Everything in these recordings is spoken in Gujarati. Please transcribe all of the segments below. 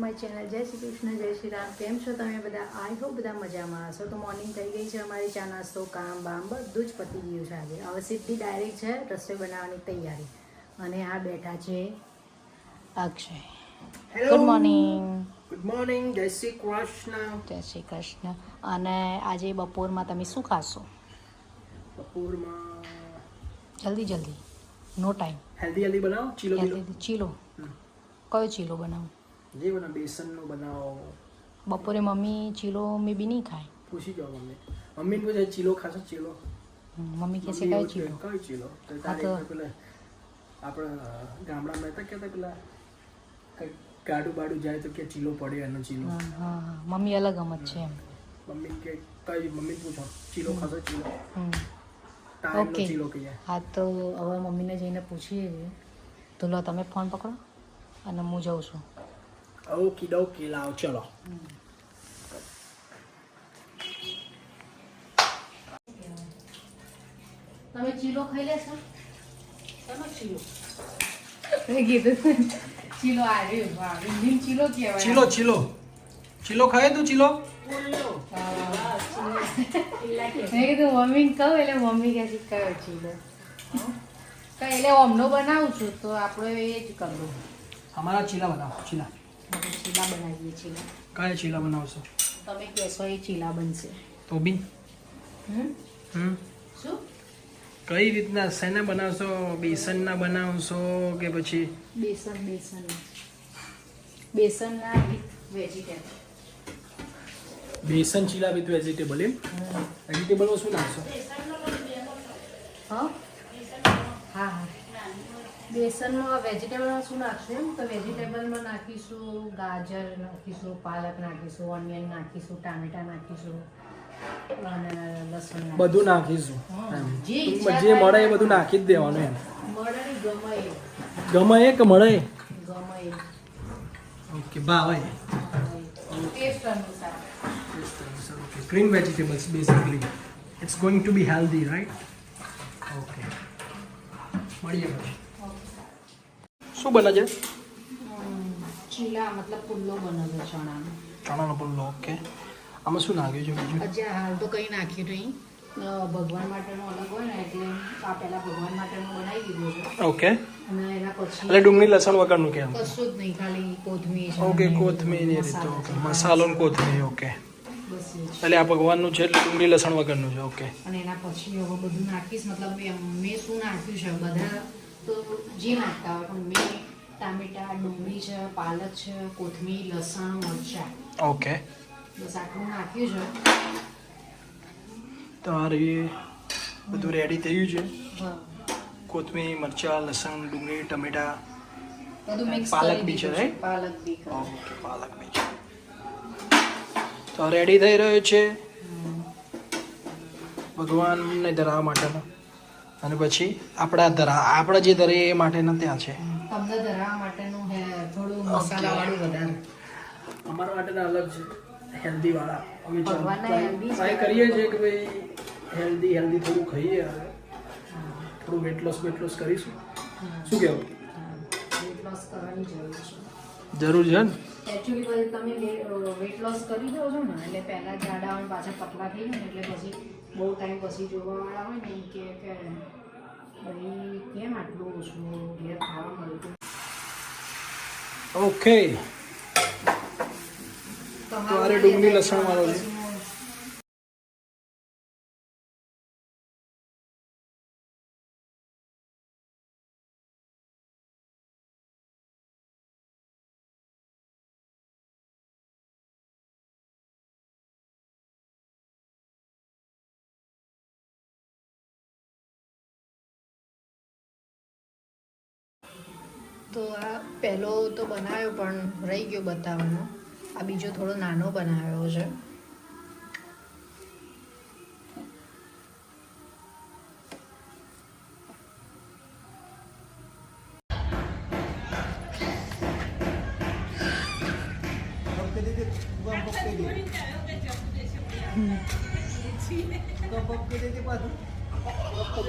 માય ચેનલ જય શ્રી કૃષ્ણ જય શ્રી રામ. કેમ છો તમે બધા? આઈ હોપ બધા મજામાં હશો. તો મોર્નિંગ થઈ ગઈ છે અમારી ચા નાસ્તો કામ બામ બધું. જ પતી ગયું છે આજે. હવે સીધી ડાયરેક્ટ છે રસોઈ બનાવવાની તૈયારી. અને આ બેઠા છે Akshay. Good morning good morning Jai Shri Krishna. જય શ્રી કૃષ્ણ. અને આજે બપોરમાં તમે શું ખાશો? બપોરમાં જલ્દી જલ્દી. નો ટાઈમ. હેલ્ધી હેલ્ધી બનાવો? ચીલો ચીલો. કયો ચીલો બનાવું? જે બનાવો બેસનનો બનાવો. બપોરે મમ્મી ચીલો મે બી નહીં ખાય. પૂછી જાઓ મમ્મી. મમ્મીને પૂછે ચીલો ખાશો ચીલો? મમ્મી કહે છે કઈ ચીલો? કઈ ચીલો? તો તારે પેલા આપણા ગામડામાં હતા કહેતા પેલા? કઈ ગાડું બાડું જાય તો કે ચીલો પડે એનો ચીલો. હા મમ્મી અલગ અમત છે એમ. મમ્મી કે કઈ મમ્મી પૂછો ચીલો ખાશો ચીલો. ઓકે. હા તો હવે મમ્મીને જઈને પૂછીએ. છીએ તો લો તમે ફોન પકડો અને હું જાઉં છું. ઓકી ડોકી લાવ ચલો તમે ચીલો ખાઈ લેશો? તમે ચીલો? મેં કીધું ચીલો આવ્યો વાહ ચીલો કહેવાય. ચીલો ચીલો. ચીલો ખાય તું ચીલો? મેં કીધું મમ્મીને કહું એટલે મમ્મી કહે છે કયો ચીલો. કઈ એટલે ઓમનો બનાવું છું તો આપણે એ જ કરવું. અમારા ચીલા બનાવો ચીલા. આપણે ચીલા બનાવીએ ચીલા. કયા ચીલા બનાવશો? તમે કહેશો એ ચીલા બનશે. તો બી હમ? હમ? શું? કઈ રીતના શેના બનાવશો? બેસનના બનાવશો કે પછી? Besan besan. બેસનના with vegetable besan chilla with vegetable એમ? વેજીટેબલમાં શું નાખશો? હા? હા હા. બેસનમાં વેજીટેબલમાં શું નાખશું તો વેજીટેબલમાં નાખીશું ગાજર નાખીશું પાલક નાખીશું ઓનિયન નાખીશું ટામેટા નાખીશું અને લસણ બધું નાખીશું. જે મળે એ બધું નાખી જ દેવાનું એમ. ગમે એ. કે મળે? ગમે ઓકે ભાવે. ટેસ્ટ અનુસાર. Green vegetables basically it's going to be healthy right okay મળીએ પછી. શું બને છે? ચીલા મતલબ પુલ્લો બને છે ચણાનો. ચણાનો પુલ્લો ઓકે. આમાં શું નાખ્યું છે બીજું? હજી હાલ તો કંઈ નાખ્યું નહીં. ભગવાન માટેનો અલગ હોય ને એટલે આ પહેલા ભગવાન માટેનો બનાવી દીધું છે. ઓકે. અને એના પછી એટલે ડુંગળી લસણ વગરનું કેમ કશું જ નહીં ખાલી કોથમીર ઓકે કોથમીર એ રીતે ઓકે. મસાલો ને કોથમીર ઓકે. એટલે આ ભગવાનનું છે એટલે ડુંગળી લસણ વગરનું છે ઓકે. અને એના પછી હવે બધું નાખીશ મતલબ મેં મેં શું નાખ્યું છે બધા તો જે નાખતા હોય પણ મેં ટામેટા ડુંગળી છે પાલક છે કોથમીર લસણ મરચાં. ઓકે બસ આટલું નાખ્યું છે. તમારે બધું રેડી થયું છે. કોથમીર મરચાં લસણ ડુંગળી ટમેટા. પાલક બી છે, right? પાલક બી ઓકે પાલક બી છે. તો રેડી થઈ રહ્યો છે. ભગવાનને ધરાવવા માટેનો. અને પછી આપણા ધરા આપણા જે ધરે એ માટેના ત્યાં છે. તમને ધરાવવા માટેનું હે થોડું મસાલાવાળું વધારે. અમારા માટેના અલગ છે હેલ્ધી વાળા અમે. ટ્રાય કરીએ છીએ કે ભાઈ હેલ્ધી હેલ્ધી થોડું ખાઈએ હવે. થોડું વેટ લોસ વેટ લોસ કરીશું. શું કહેવું? વેટ લોસ કરવાની જરૂર છે. જરૂર છે ને? એકચ્યુઅલી તમે વેટ લોસ કરી દો છો ને એટલે પહેલા જાડા પાછા પતલા થઈ જાય એટલે પછી બહુ ટાઈમ પછી જોવાવાળા હોય ને કે કે ભાઈ કેમ આટલું ઓછું ઘેર ખાવા મળતું ઓકે તો આરે ડુંગળી લસણ વાળો છે. તો આ પહેલો તો બનાવ્યો પણ રહી ગયો બતાવવાનો. આ બીજો થોડો નાનો બનાવ્યો છે.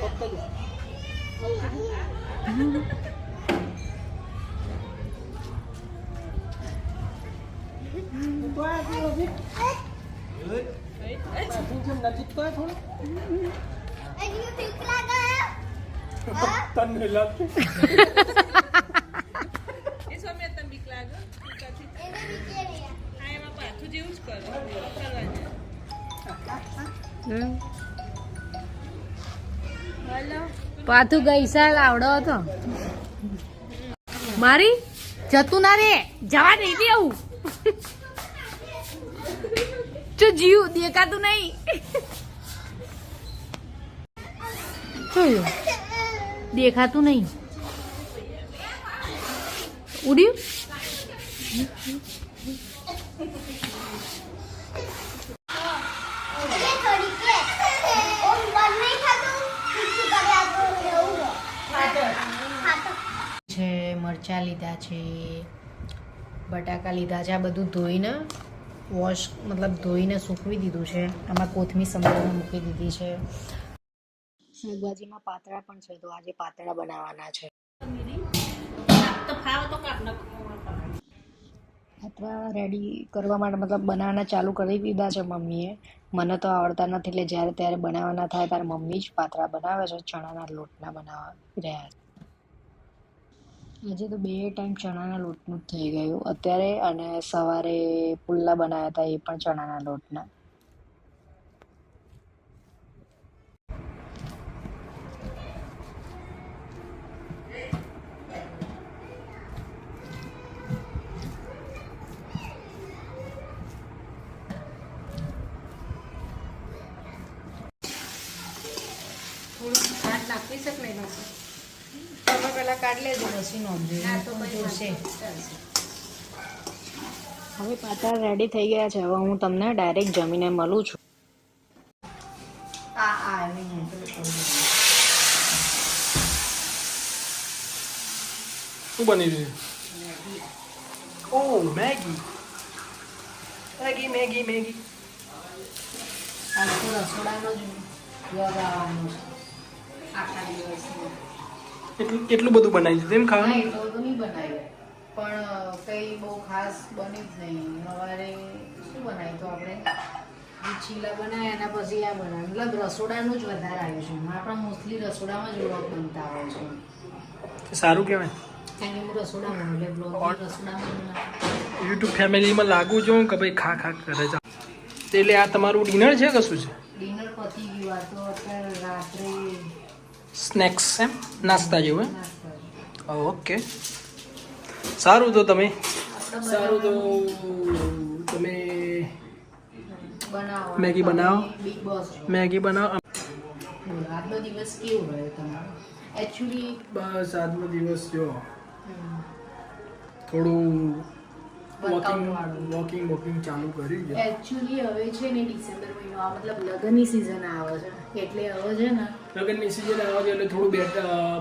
પપ્પા અભી નજીક તો થોડું તને લાગતું એ સમય તમે બીક લાગે? હા એમાં પાછું જેવું જ કરો. પાથું ગઈ સાલ આવડો હતો. મારી જતું ના રે. જવા નહીં દે આવું. જો જીવ દેખાતું નહીં. દેખાતું નહીં. ઉડ્યું? છે, મરચાં લીધા છે, બટાકા લીધા છે, આ બધું ધોઈને વોશ મતલબ ધોઈને સૂકવી દીધું છે. આમાં કોથમીર સંભાળીને મૂકી દીધી છે. શાકભાજીમાં પાતળા પણ છે તો આજે પાતળા બનાવવાના છે. પાતળા રેડી કરવા માટે મતલબ બનાવવાના ચાલુ કરી દીધા છે મમ્મીએ. મને તો આવડતા નથી એટલે જ્યારે ત્યારે બનાવવાના થાય ત્યારે મમ્મી જ પાતળા બનાવે છે ચણાના લોટના બનાવવા રહ્યા છે. આજે તો બે ટાઈમ ચણાના લોટનું જ થઈ ગયું. અત્યારે અને સવારે પુલ્લા બનાવ્યા હતા એ પણ ચણાના લોટના. તમે પેલા કાઢી લેજો. રસીનો જોશે. હવે પાતળા રેડી થઈ ગયા છે. હવે હું તમને ડાયરેક્ટ જમીને મળું છું. આ આ શું બની રહ્યું? ઓ મેગી. Maggi Maggi Maggi. આખું રસોડાનો જ વ્લોગ આવવાનો છે આખા દિવસનો. એટલું કેટલું બધું બનાવી દીધું એમ ના ખાવાનું એટલું બધું નહીં બનાવ્યું. પણ કંઈ બહુ ખાસ બની જ નહીં. સવારે શું બનાવ્યું તો આપણે? ચીલા બનાવ્યા એના પછી આ બનાવ્યું. મતલબ રસોડાનું જ વધારે આવ્યું છે આપણા મોસ્ટલી રસોડામાં જ વ્લોગ બનતા હોય છે. સારું કહેવાય. કારણ કે હું રસોડામાં એટલે બ્લોગ રસોડામાં. યુટ્યુબ ફેમિલીમાં લાગુ જો કે ભાઈ ખા ખા કરે છે. એટલે આ તમારું ડિનર છે કશું છે? ડિનર પતી ગયું. આ તો અત્યારે રાત્રે સ્નેક્સ એમ નાસ્તા જેવું એમ ઓકે સારું તો તમે સારું તો તમે બનાવો મેગી બનાવો. મેગી બનાવો આજનો દિવસ કેવો રહ્યો તમારો એકચ્યુઅલી બસ આજનો દિવસ જો થોડું વોકિંગ વોકિંગ વોકિંગ ચાલુ કર્યું છે એકચ્યુઅલી હવે છે ને ડિસેમ્બર મહિનો આ મતલબ લગ્નની સિઝન આવે છે એટલે હવે છે ને લગ્નની સિઝન આવવા એટલે થોડું બેટ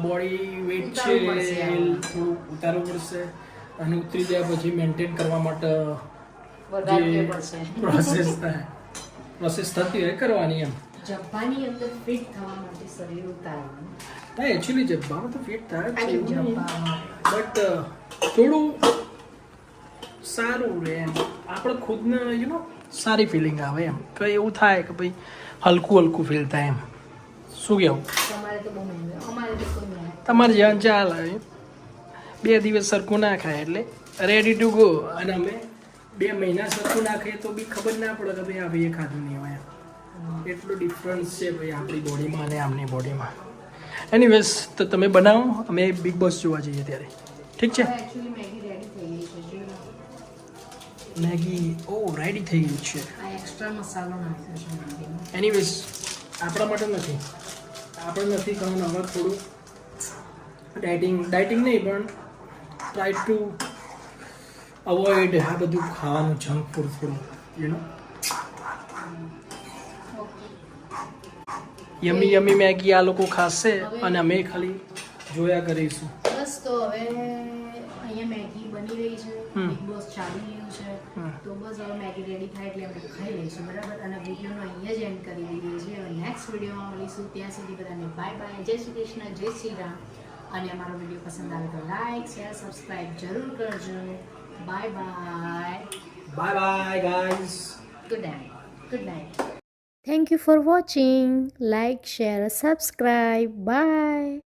બોડી વેટ છે ઉતારવું પડશે થોડું ઉતારવું પડશે અને ઉતરી જાય પછી મેન્ટેન કરવા માટે જે પ્રોસેસ થાય. પ્રોસેસ થતી હોય કરવાની એમ. જબ્બાની અંદર ફિટ થવા માટે શરીર ઉતારવાનું હા એક્ચ્યુઅલી જબ્બામાં તો ફિટ થાય જ છે બટ થોડું સારું રહે એમ. આપણે ખુદને યુ નો સારી ફિલિંગ આવે એમ. તો એવું થાય કે ભાઈ હલકું હલકું ફીલ થાય એમ. શું કહેવું તમારે જેવાનું ચાલે બે દિવસ સરખું ના ખાય એટલે રેડી ટુ ગો અને અમે બે મહિના સરખું ના ખાઈએ તો બી ખબર ના પડે કે ભાઈ આ ભાઈએ ખાધું નહીં હોય. એટલું ડિફરન્સ છે ભાઈ આપણી બોડીમાં અને આમની બોડીમાં એનીવેઝ તો તમે બનાવો. અમે બિગ બોસ જોવા જઈએ ત્યારે. ઠીક છે? મેગી ઓ રેડી થઈ ગઈ છે. એનીવેઝ આપણા માટે નથી. આપણે નથી કરવાનું હવે થોડું ડાયટિંગ ડાયટિંગ નહીં પણ ટ્રાય ટુ અવોઇડ આ બધું ખાવાનું જંક ફૂડ થોડું you know yummy yummy Maggi આ લોકો ખાશે અને અમે ખાલી જોયા કરીશું બસ તો હવે અહીંયા મેગી બની રહી છે. બિગ બોસ ચાલી. તો બસ હવે મેગી રેડી થાય એટલે આપણે ખાઈ લઈશું બરાબર? અને વિડીયોનો અહીંયા જ એન્ડ કરી દીધી છે. હવે નેક્સ્ટ વિડીયોમાં મળીશું. ત્યાં સુધી બધાને બાય બાય જય શ્રી કૃષ્ણ જય શ્રી રામ. અને અમારો વીડિયો પસંદ આવે તો લાઈક શેર સબસ્ક્રાઈબ જરૂર કરજો. Bye bye bye bye guys good night good night thank you for watching like share subscribe bye